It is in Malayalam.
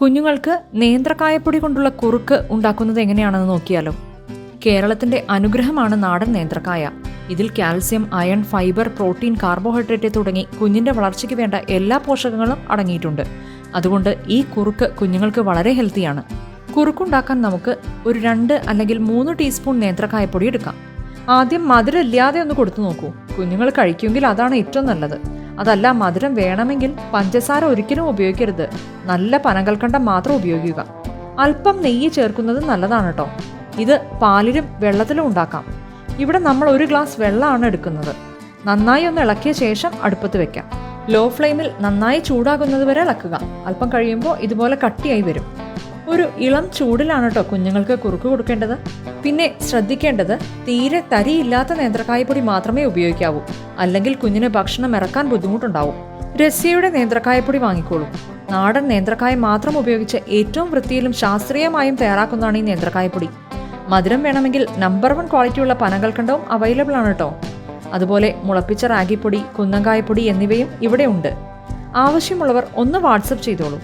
കുഞ്ഞുങ്ങൾക്ക് നേന്ത്രക്കായപ്പൊടി കൊണ്ടുള്ള കുറുക്ക് ഉണ്ടാക്കുന്നത് എങ്ങനെയാണെന്ന് നോക്കിയാലോ. കേരളത്തിന്റെ അനുഗ്രഹമാണ് നാടൻ നേന്ത്രക്കായ. ഇതിൽ calcium iron fibre protein carbohydrate തുടങ്ങി കുഞ്ഞിന്റെ വളർച്ചയ്ക്ക് വേണ്ട എല്ലാ പോഷകങ്ങളും അടങ്ങിയിട്ടുണ്ട്. അതുകൊണ്ട് ഈ കുറുക്ക് കുഞ്ഞുങ്ങൾക്ക് വളരെ ഹെൽത്തിയാണ്. കുറുക്കുണ്ടാക്കാൻ നമുക്ക് ഒരു രണ്ട് അല്ലെങ്കിൽ മൂന്ന് ടീസ്പൂൺ നേന്ത്രക്കായപ്പൊടി എടുക്കാം. ആദ്യം മധുരമില്ലാതെ ഒന്ന് കൊടുത്തു നോക്കൂ. കുഞ്ഞുങ്ങൾ കഴിക്കുമെങ്കിൽ അതാണ് ഏറ്റവും നല്ലത്. അതല്ല മധുരം വേണമെങ്കിൽ പഞ്ചസാര ഒരിക്കലും ഉപയോഗിക്കരുത്. നല്ല പനകൽക്കണ്ടം മാത്രം ഉപയോഗിക്കുക. അല്പം നെയ്യ് ചേർക്കുന്നത് നല്ലതാണ് കേട്ടോ ഇത് പാലിലും വെള്ളത്തിലും ഉണ്ടാക്കാം. ഇവിടെ നമ്മൾ ഒരു ഗ്ലാസ് വെള്ളമാണ് എടുക്കുന്നത്. നന്നായി ഒന്ന് ഇളക്കിയ ശേഷം അടുപ്പത്ത് വെക്കാം. ലോ ഫ്ലെയിമിൽ നന്നായി ചൂടാകുന്നത് വരെ ഇളക്കുക. അല്പം കഴിയുമ്പോൾ ഇതുപോലെ കട്ടിയായി വരും. ഒരു ഇളം ചൂടിലാണ് കേട്ടോ കുഞ്ഞുങ്ങൾക്ക് കുറുക്ക് കൊടുക്കേണ്ടത്. പിന്നെ ശ്രദ്ധിക്കേണ്ടത് തീരെ തരിയില്ലാത്ത നേന്ത്രക്കായപ്പൊടി മാത്രമേ ഉപയോഗിക്കാവൂ. അല്ലെങ്കിൽ കുഞ്ഞിന് ഭക്ഷണം ഇറക്കാൻ ബുദ്ധിമുട്ടുണ്ടാവും. രസ്യയുടെ നേന്ത്രക്കായപ്പൊടി വാങ്ങിക്കോളൂ. നാടൻ നേന്ത്രക്കായ മാത്രം ഉപയോഗിച്ച് ഏറ്റവും വൃത്തിയിലും ശാസ്ത്രീയമായും തയ്യാറാക്കുന്നതാണ് ഈ നേന്ത്രക്കായപ്പൊടി. മധുരം വേണമെങ്കിൽ നമ്പർ വൺ ക്വാളിറ്റിയുള്ള പനകൽക്കണ്ടവും അവൈലബിൾ ആണ് കേട്ടോ അതുപോലെ മുളപ്പിച്ച റാഗിപ്പൊടി കുന്നങ്കായപ്പൊടി എന്നിവയും ഇവിടെ ഉണ്ട്. ആവശ്യമുള്ളവർ ഒന്ന് വാട്സപ്പ് ചെയ്തോളൂ.